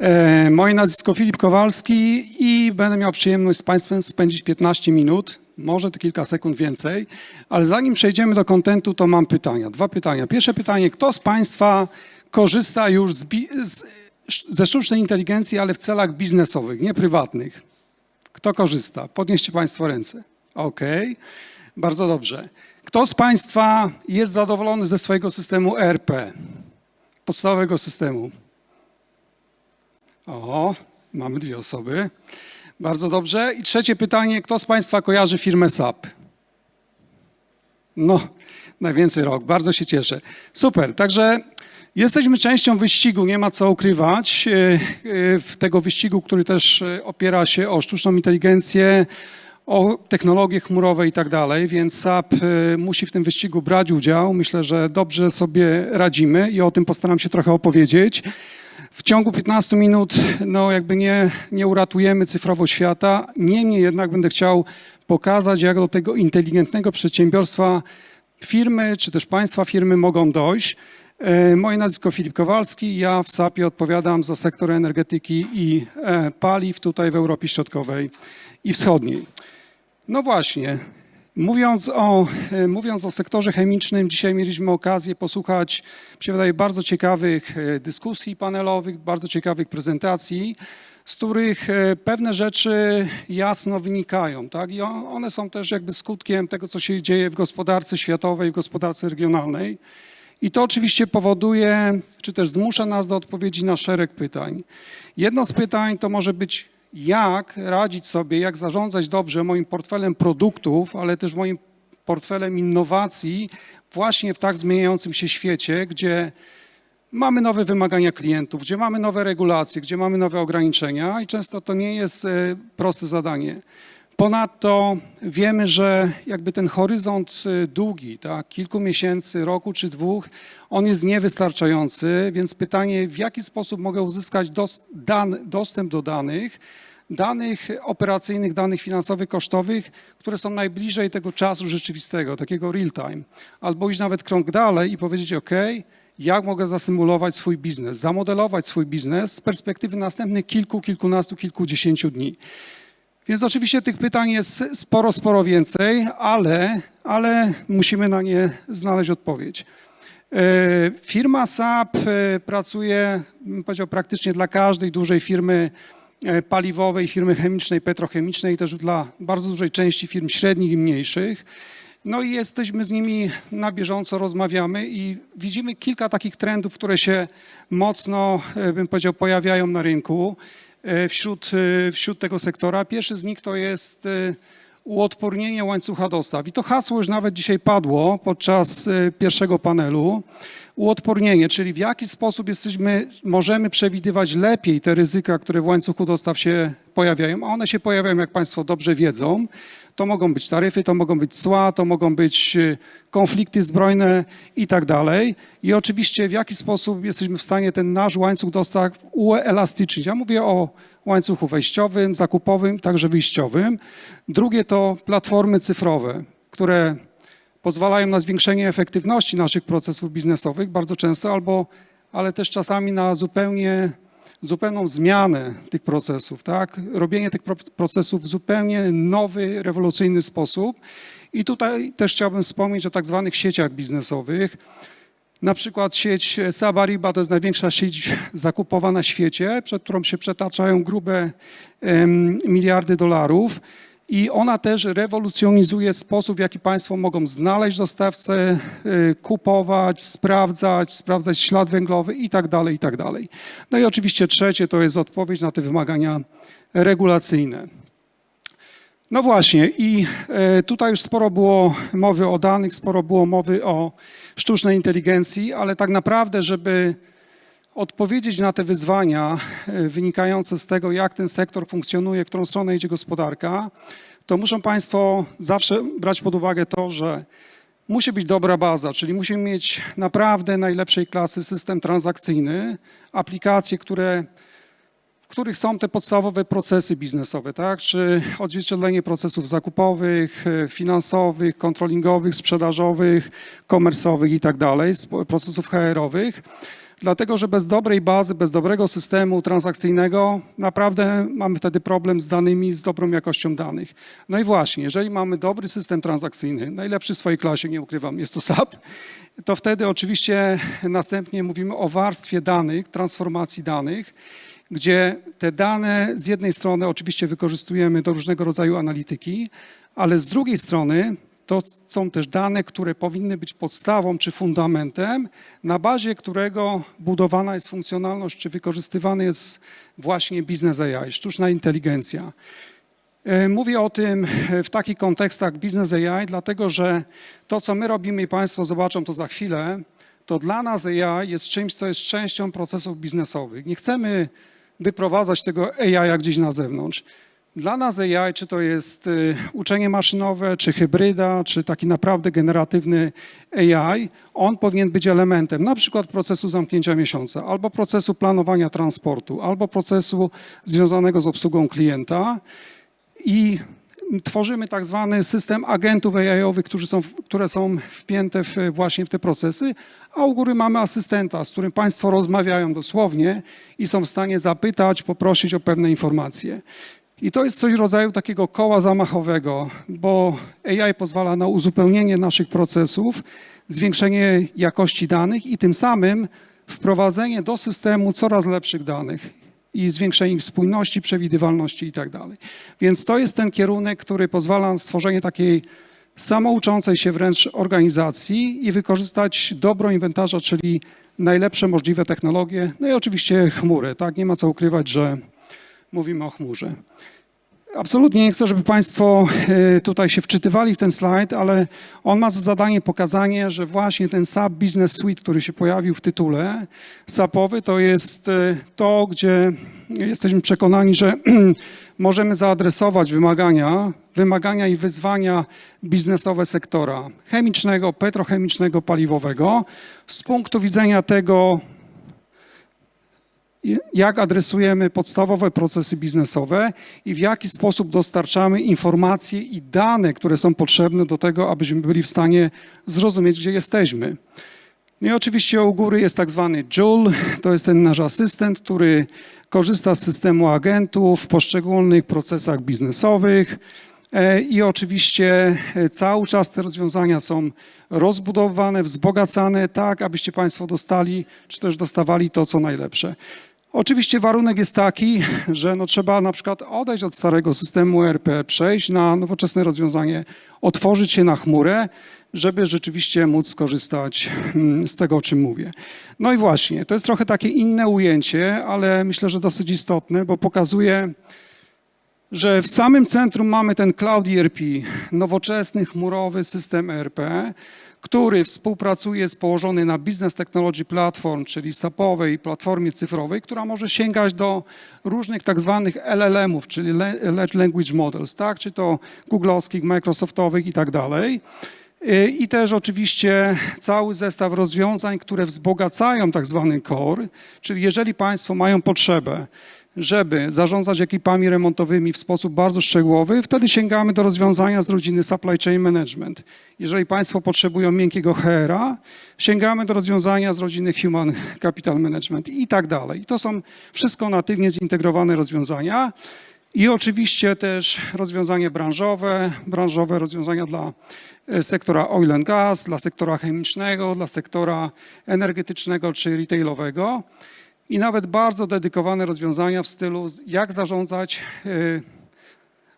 E, Moje nazwisko Filip Kowalski i będę miał przyjemność z Państwem spędzić 15 minut, może to kilka sekund więcej, ale zanim przejdziemy do kontentu, to mam pytania. Dwa pytania. Pierwsze pytanie, kto z Państwa korzysta już z, z, ze sztucznej inteligencji, ale w celach biznesowych, nie prywatnych? Kto korzysta? Podnieście Państwo ręce. Okej, bardzo dobrze. Kto z Państwa jest zadowolony ze swojego systemu ERP, podstawowego systemu? O, mamy dwie osoby. Bardzo dobrze. I trzecie pytanie, kto z Państwa kojarzy firmę SAP? No, najwięcej rok, bardzo się cieszę. Super, także jesteśmy częścią wyścigu, nie ma co ukrywać. e, e, W tego wyścigu, który też e, opiera się o sztuczną inteligencję, o technologie chmurowe i tak dalej, więc SAP musi w tym wyścigu brać udział. Myślę, że dobrze sobie radzimy i o tym postaram się trochę opowiedzieć. W ciągu 15 minut no jakby nie, nie uratujemy cyfrowo świata, niemniej jednak będę chciał pokazać, jak do tego inteligentnego przedsiębiorstwa firmy, czy też państwa firmy mogą dojść. E, Moje nazwisko Filip Kowalski, ja w SAP-ie odpowiadam za sektor energetyki i e, paliw tutaj w Europie Środkowej i Wschodniej. No właśnie, mówiąc o, e, mówiąc o sektorze chemicznym, dzisiaj mieliśmy okazję posłuchać, mi się wydaje, bardzo ciekawych e, dyskusji panelowych, bardzo ciekawych prezentacji, z których e, pewne rzeczy jasno wynikają. Tak? I one są też jakby skutkiem tego, co się dzieje w gospodarce światowej, w gospodarce regionalnej. I to oczywiście powoduje, czy też zmusza nas do odpowiedzi na szereg pytań. Jedno z pytań to może być, jak radzić sobie, jak zarządzać dobrze moim portfelem produktów, ale też moim portfelem innowacji właśnie w tak zmieniającym się świecie, gdzie mamy nowe wymagania klientów, gdzie mamy nowe regulacje, gdzie mamy nowe ograniczenia i często to nie jest e, proste zadanie. Ponadto wiemy, że jakby ten horyzont y, długi, tak, kilku miesięcy, roku czy dwóch, on jest niewystarczający, więc pytanie, w jaki sposób mogę uzyskać dostęp do danych, danych operacyjnych, danych finansowych, kosztowych, które są najbliżej tego czasu rzeczywistego, takiego real time, albo iść nawet krok dalej i powiedzieć, OK, jak mogę zasymulować swój biznes, zamodelować swój biznes z perspektywy następnych kilku, kilkunastu, kilkudziesięciu dni. Więc oczywiście tych pytań jest sporo, sporo więcej, ale, ale musimy na nie znaleźć odpowiedź. E, Firma SAP e, pracuje, powiedział, praktycznie dla każdej dużej firmy e, paliwowej, firmy chemicznej, petrochemicznej, też dla bardzo dużej części firm średnich i mniejszych. No i jesteśmy z nimi na bieżąco, rozmawiamy i widzimy kilka takich trendów, które się mocno, bym powiedział, pojawiają na rynku wśród, e, wśród tego sektora. Pierwszy z nich to jest e, uodpornienie łańcucha dostaw. I to hasło już nawet dzisiaj padło podczas e, pierwszego panelu. Uodpornienie, czyli w jaki sposób jesteśmy, możemy przewidywać lepiej te ryzyka, które w łańcuchu dostaw się pojawiają, a one się pojawiają, jak Państwo dobrze wiedzą. To mogą być taryfy, to mogą być cła, to mogą być e, konflikty zbrojne i tak dalej. I oczywiście w jaki sposób jesteśmy w stanie ten nasz łańcuch dostaw uelastycznić. Ja mówię o łańcuchu wejściowym, zakupowym, także wyjściowym. Drugie to platformy cyfrowe, które pozwalają na zwiększenie efektywności naszych procesów biznesowych bardzo często, albo, ale też czasami na zupełnie, zupełną zmianę tych procesów, tak? Robienie tych pro- procesów w zupełnie nowy, rewolucyjny sposób. I tutaj też chciałbym wspomnieć o tak zwanych sieciach biznesowych. Na przykład sieć Sabariba to jest największa sieć zakupowa na świecie, przed którą się przetaczają grube miliardy dolarów. I ona też rewolucjonizuje sposób, w jaki państwo mogą znaleźć dostawcę, y, kupować, sprawdzać, sprawdzać ślad węglowy i tak dalej, i tak. No i oczywiście trzecie to jest odpowiedź na te wymagania regulacyjne. No właśnie, i e, tutaj już sporo było mowy o danych, sporo było mowy o sztucznej inteligencji, ale tak naprawdę, żeby odpowiedzieć na te wyzwania e, wynikające z tego, jak ten sektor funkcjonuje, w którą stronę idzie gospodarka, to muszą Państwo zawsze brać pod uwagę to, że musi być dobra baza, czyli musimy mieć naprawdę najlepszej klasy system transakcyjny, aplikacje, które których są te podstawowe procesy biznesowe, tak? Czy odzwierciedlenie procesów zakupowych, e, finansowych, kontrolingowych, sprzedażowych, komersowych i tak dalej, procesów HR-owych. Dlatego, że bez dobrej bazy, bez dobrego systemu transakcyjnego naprawdę mamy wtedy problem z danymi, z dobrą jakością danych. No i właśnie, jeżeli mamy dobry system transakcyjny, najlepszy w swojej klasie, nie ukrywam, jest to SAP, to wtedy oczywiście następnie mówimy o warstwie danych, transformacji danych, gdzie te dane z jednej strony oczywiście wykorzystujemy do różnego rodzaju analityki, ale z drugiej strony to są też dane, które powinny być podstawą czy fundamentem, na bazie którego budowana jest funkcjonalność czy wykorzystywany jest właśnie biznes AI, sztuczna inteligencja. E, Mówię o tym w takich kontekstach biznes AI, dlatego że to, co my robimy i Państwo zobaczą to za chwilę, to dla nas AI jest czymś, co jest częścią procesów biznesowych. Nie chcemy wyprowadzać tego AI gdzieś na zewnątrz. Dla nas AI, czy to jest y, uczenie maszynowe, czy hybryda, czy taki naprawdę generatywny AI, on powinien być elementem na przykład procesu zamknięcia miesiąca, albo procesu planowania transportu, albo procesu związanego z obsługą klienta. I tworzymy tak zwany system agentów AI-owych, są, które są wpięte w, właśnie w te procesy, a u góry mamy asystenta, z którym Państwo rozmawiają dosłownie i są w stanie zapytać, poprosić o pewne informacje. I to jest coś rodzaju takiego koła zamachowego, bo AI pozwala na uzupełnienie naszych procesów, zwiększenie jakości danych i tym samym wprowadzenie do systemu coraz lepszych danych i zwiększenie ich spójności, przewidywalności i tak. Więc to jest ten kierunek, który pozwala na stworzenie takiej samouczącej się wręcz organizacji i wykorzystać dobro inwentarza, czyli najlepsze możliwe technologie, no i oczywiście chmurę, tak? Nie ma co ukrywać, że mówimy o chmurze. Absolutnie nie chcę, żeby Państwo e, tutaj się wczytywali w ten slajd, ale on ma za zadanie pokazanie, że właśnie ten SAP Business Suite, który się pojawił w tytule, SAPowy, to jest e, to, gdzie jesteśmy przekonani, że możemy zaadresować wymagania, wymagania i wyzwania biznesowe sektora chemicznego, petrochemicznego, paliwowego. Z punktu widzenia tego, jak adresujemy podstawowe procesy biznesowe i w jaki sposób dostarczamy informacje i dane, które są potrzebne do tego, abyśmy byli w stanie zrozumieć, gdzie jesteśmy. No i oczywiście u góry jest tak zwany Joule, to jest ten nasz asystent, który korzysta z systemu agentów w poszczególnych procesach biznesowych. E, I oczywiście e, cały czas te rozwiązania są rozbudowane, wzbogacane tak, abyście Państwo dostali, czy też dostawali to, co najlepsze. Oczywiście warunek jest taki, że no trzeba na przykład odejść od starego systemu ERP, przejść na nowoczesne rozwiązanie, otworzyć się na chmurę, żeby rzeczywiście móc skorzystać mm, z tego, o czym mówię. No i właśnie, to jest trochę takie inne ujęcie, ale myślę, że dosyć istotne, bo pokazuje, że w samym centrum mamy ten Cloud ERP, nowoczesny chmurowy system ERP, który współpracuje z położony na Business Technology Platform, czyli SAP-owej platformie cyfrowej, która może sięgać do różnych tak zwanych LLM-ów, czyli Large Language Models, tak? czy to googlowskich, microsoftowych i tak dalej. I też oczywiście cały zestaw rozwiązań, które wzbogacają tak zwany core, czyli jeżeli Państwo mają potrzebę żeby zarządzać ekipami remontowymi w sposób bardzo szczegółowy, wtedy sięgamy do rozwiązania z rodziny Supply Chain Management. Jeżeli Państwo potrzebują miękkiego HR-a, sięgamy do rozwiązania z rodziny Human Capital Management i tak dalej. To są wszystko natywnie zintegrowane rozwiązania. I oczywiście też rozwiązania branżowe, branżowe rozwiązania dla e, sektora oil and gas, dla sektora chemicznego, dla sektora energetycznego czy retailowego i nawet bardzo dedykowane rozwiązania w stylu jak zarządzać y,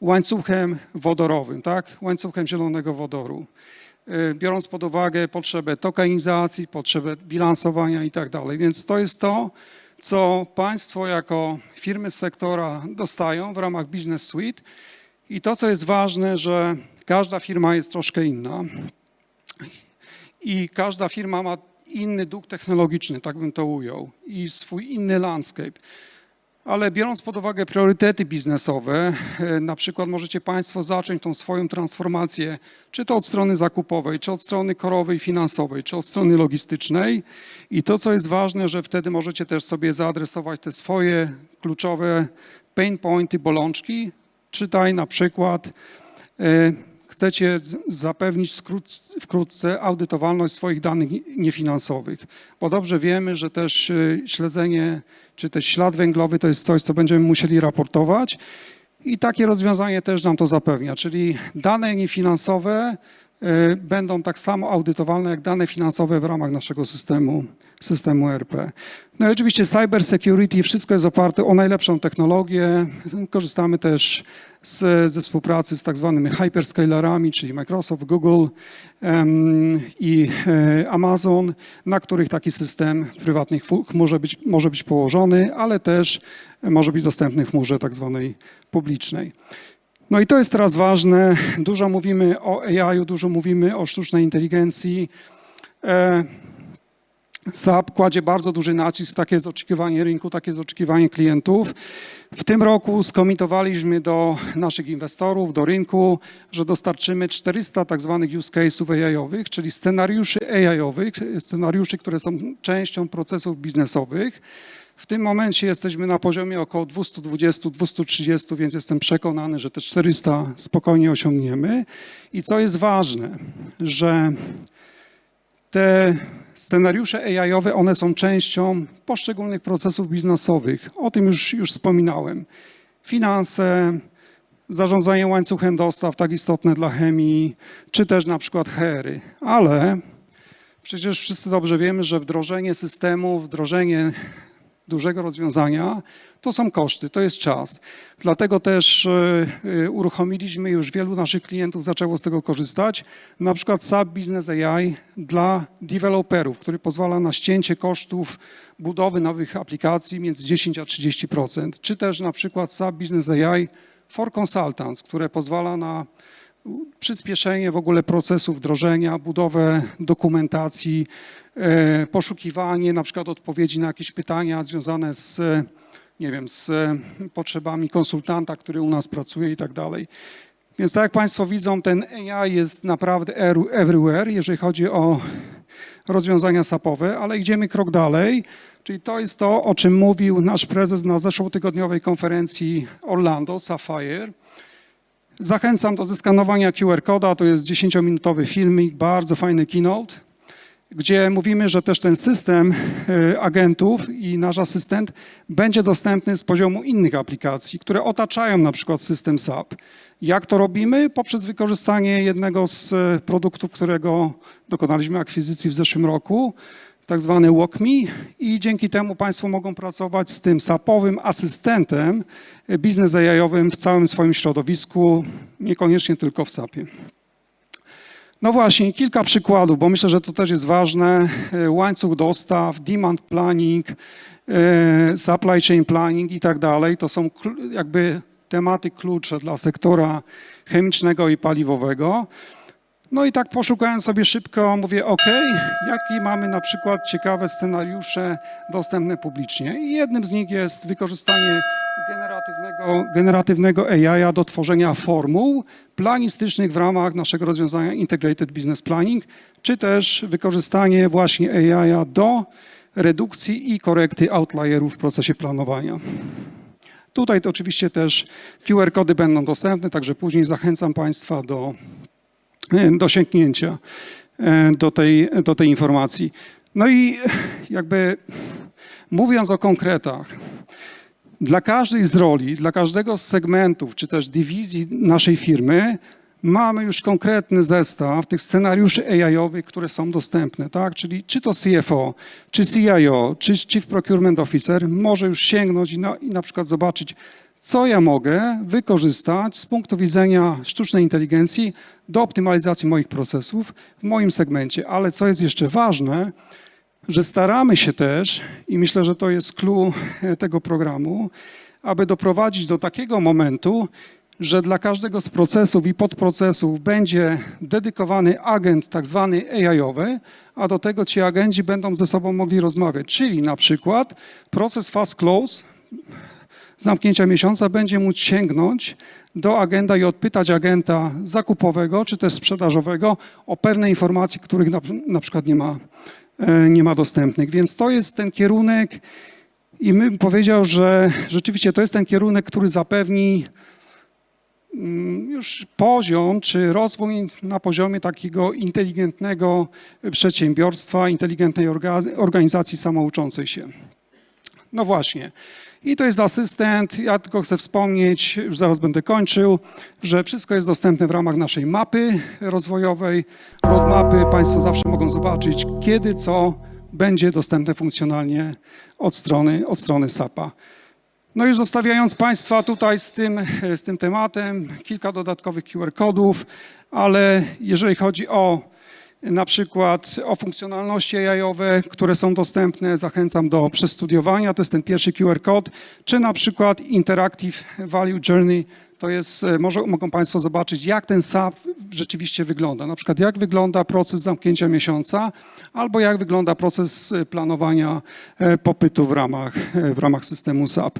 łańcuchem wodorowym, tak? łańcuchem zielonego wodoru, y, biorąc pod uwagę potrzebę tokenizacji, potrzebę bilansowania i tak. Więc to jest to, co Państwo jako firmy z sektora dostają w ramach Business Suite i to, co jest ważne, że każda firma jest troszkę inna i każda firma ma inny duch technologiczny, tak bym to ujął, i swój inny landscape. Ale biorąc pod uwagę priorytety biznesowe, e, na przykład możecie Państwo zacząć tą swoją transformację, czy to od strony zakupowej, czy od strony korowej, finansowej, czy od strony logistycznej. I to, co jest ważne, że wtedy możecie też sobie zaadresować te swoje kluczowe pain pointy, bolączki. Czytaj na przykład, e, chcecie zapewnić wkrótce audytowalność swoich danych niefinansowych, bo dobrze wiemy, że też y, śledzenie czy też ślad węglowy to jest coś, co będziemy musieli raportować. I takie rozwiązanie też nam to zapewnia, czyli dane niefinansowe y, będą tak samo audytowalne jak dane finansowe w ramach naszego systemu, systemu ERP. No i oczywiście cyber security, wszystko jest oparte o najlepszą technologię. Korzystamy też z, ze współpracy z tak zwanymi hyperscalerami, czyli Microsoft, Google em, i e, Amazon, na których taki system prywatnych może być, może być położony, ale też może być dostępny w chmurze tak zwanej publicznej. No i to jest teraz ważne. Dużo mówimy o AI, dużo mówimy o sztucznej inteligencji. E, SAP kładzie bardzo duży nacisk, takie jest oczekiwanie rynku, takie jest oczekiwanie klientów. W tym roku skomitowaliśmy do naszych inwestorów, do rynku, że dostarczymy 400 tak zwanych use case'ów AI-owych, czyli scenariuszy AI-owych, scenariuszy, które są częścią procesów biznesowych. W tym momencie jesteśmy na poziomie około 220-230, więc jestem przekonany, że te 400 spokojnie osiągniemy. I co jest ważne, że te scenariusze AI-owe, one są częścią poszczególnych procesów biznesowych. O tym już, już wspominałem. Finanse, zarządzanie łańcuchem dostaw, tak istotne dla chemii, czy też na przykład HR-y. Ale przecież wszyscy dobrze wiemy, że wdrożenie systemu, wdrożenie dużego rozwiązania to są koszty, to jest czas. Dlatego też e, e, uruchomiliśmy już wielu naszych klientów zaczęło z tego korzystać. Na przykład SAP Business AI dla deweloperów, który pozwala na ścięcie kosztów budowy nowych aplikacji między 10 a 30%. Czy też na przykład SAP Business AI for Consultants, które pozwala na przyspieszenie w ogóle procesu wdrożenia, budowę dokumentacji, e, poszukiwanie na przykład odpowiedzi na jakieś pytania związane z, e, nie wiem, z e, potrzebami konsultanta, który u nas pracuje i tak dalej. Więc tak jak Państwo widzą, ten AI jest naprawdę eru- everywhere, jeżeli chodzi o rozwiązania SAP-owe, ale idziemy krok dalej, czyli to jest to, o czym mówił nasz prezes na zeszłotygodniowej konferencji Orlando, Sapphire. Zachęcam do zeskanowania QR-koda, to jest 10-minutowy filmik, bardzo fajny keynote, gdzie mówimy, że też ten system e, agentów i nasz asystent będzie dostępny z poziomu innych aplikacji, które otaczają na przykład system SAP. Jak to robimy? Poprzez wykorzystanie jednego z e, produktów, którego dokonaliśmy akwizycji w zeszłym roku, tak zwany WalkMe i dzięki temu Państwo mogą pracować z tym SAP-owym asystentem biznes AI-owym w całym swoim środowisku, niekoniecznie tylko w SAP-ie. No właśnie, kilka przykładów, bo myślę, że to też jest ważne. E, Łańcuch dostaw, demand planning, e, supply chain planning i tak dalej. To są jakby tematy klucze dla sektora chemicznego i paliwowego. No i tak poszukałem sobie szybko, mówię, OK, jakie mamy na przykład ciekawe scenariusze dostępne publicznie. I jednym z nich jest wykorzystanie generatywnego, generatywnego AI do tworzenia formuł planistycznych w ramach naszego rozwiązania Integrated Business Planning, czy też wykorzystanie właśnie AI do redukcji i korekty outlierów w procesie planowania. Tutaj to oczywiście też QR-kody będą dostępne, także później zachęcam Państwa do do sięgnięcia e, do tej, do tej informacji. No i jakby mówiąc o konkretach, dla każdej z roli, dla każdego z segmentów, czy też dywizji naszej firmy, mamy już konkretny zestaw tych scenariuszy AI-owych, które są dostępne, tak? Czyli czy to CFO, czy CIO, czy Chief Procurement Officer może już sięgnąć i na, i na przykład zobaczyć, co ja mogę wykorzystać z punktu widzenia sztucznej inteligencji do optymalizacji moich procesów w moim segmencie. Ale co jest jeszcze ważne, że staramy się też, i myślę, że to jest clue e, tego programu, aby doprowadzić do takiego momentu, że dla każdego z procesów i podprocesów będzie dedykowany agent tak zwany AI-owy, a do tego ci agenci będą ze sobą mogli rozmawiać. Czyli na przykład proces fast close zamknięcia miesiąca będzie móc sięgnąć do agenta i odpytać agenta zakupowego czy też sprzedażowego o pewne informacje, których na, na przykład nie ma, e, nie ma dostępnych. Więc to jest ten kierunek i bym powiedział, że rzeczywiście to jest ten kierunek, który zapewni mm, już poziom czy rozwój na poziomie takiego inteligentnego przedsiębiorstwa, inteligentnej orga- organizacji samouczącej się. No właśnie. I to jest asystent. Ja tylko chcę wspomnieć, już zaraz będę kończył, że wszystko jest dostępne w ramach naszej mapy rozwojowej, roadmapy. Państwo zawsze mogą zobaczyć, kiedy co będzie dostępne funkcjonalnie od strony, od strony SAP-a. No już zostawiając Państwa tutaj z tym, z tym tematem, kilka dodatkowych QR-kodów, ale jeżeli chodzi o na przykład o funkcjonalności AI-owe, które są dostępne, zachęcam do przestudiowania, to jest ten pierwszy QR kod, czy na przykład Interactive Value Journey, to jest, e, może, mogą Państwo zobaczyć, jak ten SAP rzeczywiście wygląda, na przykład jak wygląda proces zamknięcia miesiąca, albo jak wygląda proces e, planowania e, popytu w ramach, w ramach systemu SAP.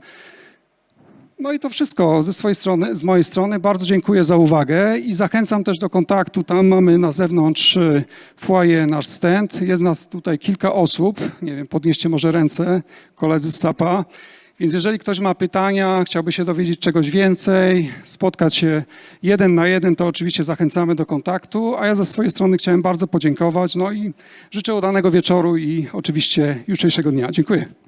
No i to wszystko ze swojej strony, z mojej strony. Bardzo dziękuję za uwagę i zachęcam też do kontaktu. Tam mamy na zewnątrz y, foyer nasz stand. Jest nas tutaj kilka osób. Nie wiem, podnieście może ręce, koledzy z SAP-a. Więc jeżeli ktoś ma pytania, chciałby się dowiedzieć czegoś więcej, spotkać się jeden na jeden, to oczywiście zachęcamy do kontaktu. A ja ze swojej strony chciałem bardzo podziękować. No i życzę udanego wieczoru i oczywiście jutrzejszego dnia. Dziękuję.